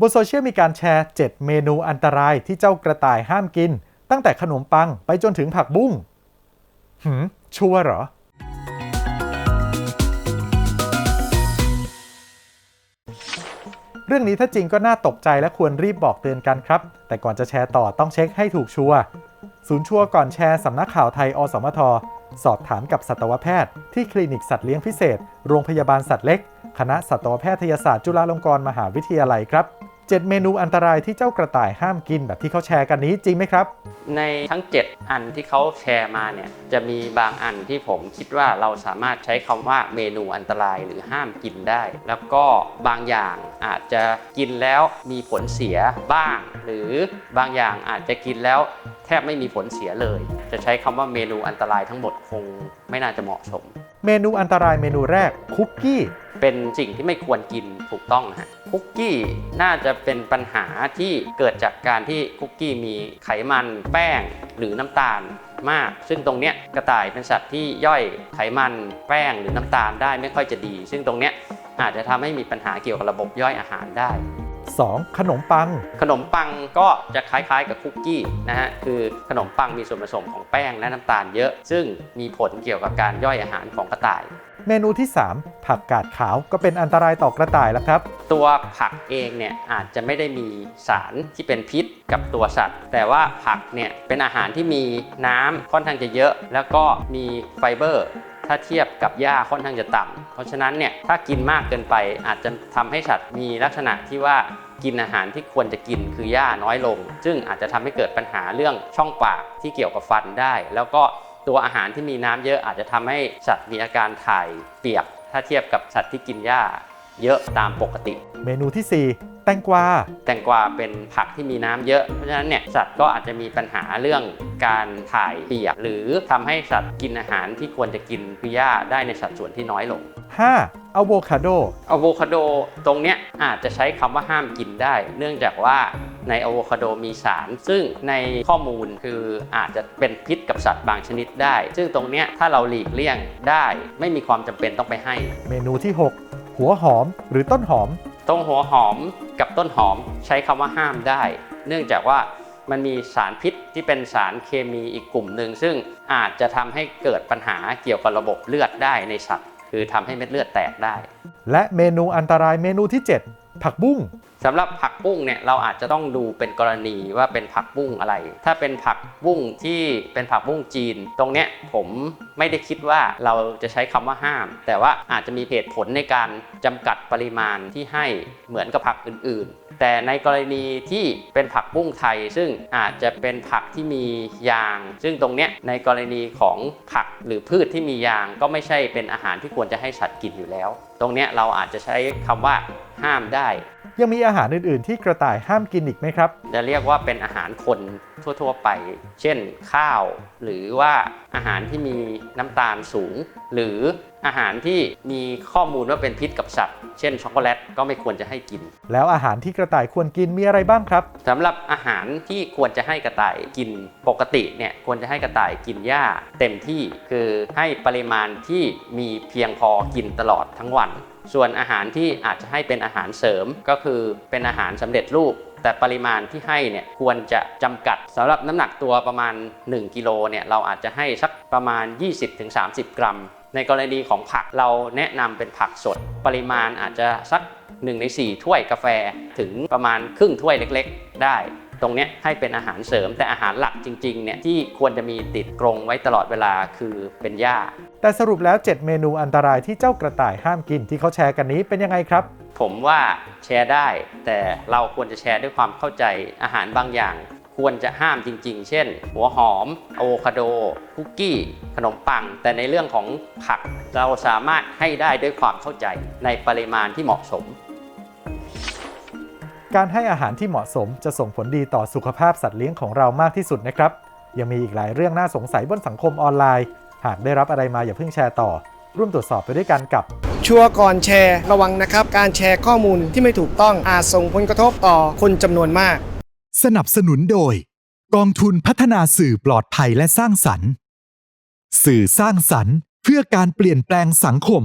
บนโซเชียลมีการแชร์ 7 เมนูอันตรายที่เจ้ากระต่ายห้ามกิน ตั้งแต่ขนมปังไปจนถึงผักบุ้งหืม ชัวร์เหรอ เรื่องนี้ถ้าจริงก็น่าตกใจและควรรีบบอกเตือนกันครับ แต่ก่อนจะแชร์ต่อต้องเช็คให้ถูกชัวร์ศูนย์ชัวร์ก่อนแชร์สำนักข่าวไทยอสมท สอบถามกับสัตวแพทย์ ที่คลินิกสัตว์เลี้ยงพิเศษ โรงพยาบาลสัตว์เล็ก คณะสัตวแพทยศาสตร์จุฬาลงกรณ์มหาวิทยาลัยครับ 7 เมนูอันตรายที่เจ้ากระต่ายห้ามกินแบบที่เขาแชร์กันนี้จริงไหมครับ ในทั้ง 7 อันที่เขาแชร์มาเนี่ยจะมีบางอันที่ผมคิดว่าเราสามารถใช้คำว่าเมนูอันตรายหรือห้ามกินได้ แล้วก็บางอย่างอาจจะกินแล้วมีผลเสียบ้าง หรือบางอย่างอาจจะกินแล้วแทบไม่มีผลเสียเลย จะใช้คำว่าเมนูอันตรายทั้งหมดคงไม่น่าจะเหมาะสม เมนูอันตรายเมนูแรกคุกกี้ เป็นสิ่งที่ไม่ควรกินถูกต้องฮะคุกกี้น่าจะเป็นปัญหาที่เกิดจากการที่คุกกี้มีไขมันแป้งหรือน้ำตาลมาก ซึ่งตรงเนี้ยกระต่ายเป็นสัตว์ที่ย่อยไขมันแป้งหรือน้ำตาลได้ไม่ค่อยจะดี ซึ่งตรงเนี้ยอาจจะทำให้มีปัญหาเกี่ยวกับระบบย่อยอาหารได้ 2. ขนมปัง ขนมปังก็จะคล้ายๆกับคุกกี้นะฮะคือขนมปังมีส่วนผสมของแป้งและน้ำตาลเยอะ ซึ่งมีผลเกี่ยวกับการย่อยอาหารของกระต่าย เมนูที่ 3 ผักกาดขาวก็เป็นอันตรายต่อกระต่ายแล้วครับ ตัวผักเองเนี่ยอาจจะไม่ได้มีสารที่เป็นพิษกับตัวสัตว์ แต่ว่าผักเนี่ยเป็นอาหารที่มีน้ำค่อนข้างจะเยอะ แล้วก็มีไฟเบอร์ ถ้าเทียบกับหญ้าค่อนข้างจะต่ำเพราะฉะนั้นเนี่ยถ้ากินมากเกินไปอาจจะทำให้สัตว์มีลักษณะที่ว่ากินอาหารที่ควรจะกินคือหญ้าน้อยลง ซึ่งอาจจะทำให้เกิดปัญหาเรื่องช่องปากที่เกี่ยวกับฟันได้ แล้วก็ ตัวอาหารที่มีน้ำเยอะอาจจะทำให้สัตว์มีอาการถ่ายเปียก ถ้าเทียบกับสัตว์ที่กินหญ้าเยอะตามปกติ เมนูที่ 4แตงกวา แตงกวาเป็นผักที่มีน้ำเยอะ เพราะฉะนั้นเนี่ยสัตว์ก็อาจจะมีปัญหาเรื่องการถ่ายเปียก หรือทำให้สัตว์กินอาหารที่ควรจะกินคือหญ้าได้ในสัดส่วนที่น้อยลง 5. อะโวคาโด อะโวคาโดตรงเนี้ยอาจจะใช้คำว่าห้ามกินได้ เนื่องจากว่า ในอะโวคาโดมีสาร ซึ่งในข้อมูลคืออาจจะเป็นพิษกับสัตว์บางชนิดได้ ซึ่งตรงเนี้ยถ้าเราหลีกเลี่ยงได้ ไม่มีความจำเป็นต้องไปให้ เมนูที่ 6 หัวหอมหรือต้นหอม ตรงหัวหอมกับต้นหอมใช้คำว่าห้ามได้ เนื่องจากว่ามันมีสารพิษที่เป็นสารเคมีอีกกลุ่มหนึ่ง ซึ่งอาจจะทำให้เกิดปัญหาเกี่ยวกับระบบเลือดได้ในสัตว์ คือทำให้เม็ดเลือดแตกได้ และเมนูอันตรายเมนูที่ 7 ผักบุ้งสำหรับผักบุ้งเนี่ยเราอาจจะต้องดูเป็นกรณีว่าเป็นผักบุ้งอะไร ถ้าเป็นผักบุ้งที่เป็นผักบุ้งจีน ตรงเนี้ยผมไม่ได้คิดว่าเราจะใช้คำว่าห้าม แต่ว่าอาจจะมีเหตุผลในการจำกัดปริมาณที่ให้เหมือนกับผักอื่นๆ แต่ในกรณีที่เป็นผักบุ้งไทย ซึ่งอาจจะเป็นผักที่มียาง ซึ่งตรงเนี้ยในกรณีของผักหรือพืชที่มียางก็ไม่ใช่เป็นอาหารที่ควรจะให้สัตว์กินอยู่แล้ว ตรงเนี้ยเราอาจจะใช้คำว่าห้ามได้ ยังมีอาหารอื่น ๆ ที่กระต่ายห้ามกินอีกไหมครับ จะเรียกว่าเป็นอาหารคนทั่ว ๆ ไป เช่นข้าว หรือว่าอาหารที่มีน้ำตาลสูง หรืออาหารที่มีข้อมูลว่าเป็นพิษกับสัตว์ เช่นช็อกโกแลตก็ไม่ควรจะให้กิน แล้วอาหารที่กระต่ายควรกินมีอะไรบ้างครับสำหรับอาหารที่ควรจะให้กระต่ายกินปกติเนี่ยควรจะให้กระต่ายกินหญ้าเต็มที่คือให้ปริมาณที่มีเพียงพอกินตลอดทั้งวัน ส่วนอาหารที่อาจจะให้เป็นอาหารเสริมก็คือเป็นอาหารสำเร็จรูป แต่ปริมาณที่ให้เนี่ยควรจะจำกัดสำหรับน้ำหนักตัวประมาณ 1กิโลเนี่ยเราอาจจะให้สักประมาณ 20-30 กรัม ในกรณีของผักเราแนะนำเป็นผักสด ปริมาณอาจจะสัก1ใน4ถ้วยกาแฟถึงประมาณครึ่งถ้วยเล็ก ๆ ได้ ตรงเนี้ยให้เป็นอาหารเสริม แต่อาหารหลักจริงๆเนี่ยที่ควรจะมีติดกรงไว้ตลอดเวลาคือเป็นหญ้า แต่สรุปแล้ว 7 เมนูอันตรายที่เจ้ากระต่ายห้ามกินที่เขาแชร์กันนี้เป็นยังไงครับ ผมว่าแชร์ได้ แต่เราควรจะแชร์ด้วยความเข้าใจอาหารบางอย่าง ควรจะห้ามจริง ๆ เช่น หัวหอมอะโวคาโดคุกกี้ ขนมปัง แต่ในเรื่องของผักเราสามารถให้ได้ด้วยความเข้าใจในปริมาณที่เหมาะสม การให้อาหารที่เหมาะสมจะส่งผลดีต่อสุขภาพสัตว์เลี้ยงของเรามากที่สุดนะครับ ยังมีอีกหลายเรื่องน่าสงสัยบนสังคมออนไลน์ หากได้รับอะไรมาอย่าเพิ่งแชร์ต่อ ร่วมตรวจสอบไปด้วยกันกับ ชัวร์ก่อนแชร์ระวังนะครับ การแชร์ข้อมูลที่ไม่ถูกต้องอาจส่งผลกระทบต่อคนจำนวนมาก สนับสนุนโดย กองทุนพัฒนาสื่อปลอดภัยและสร้างสรรค์ สื่อสร้างสรรค์ เพื่อการเปลี่ยนแปลงสังคม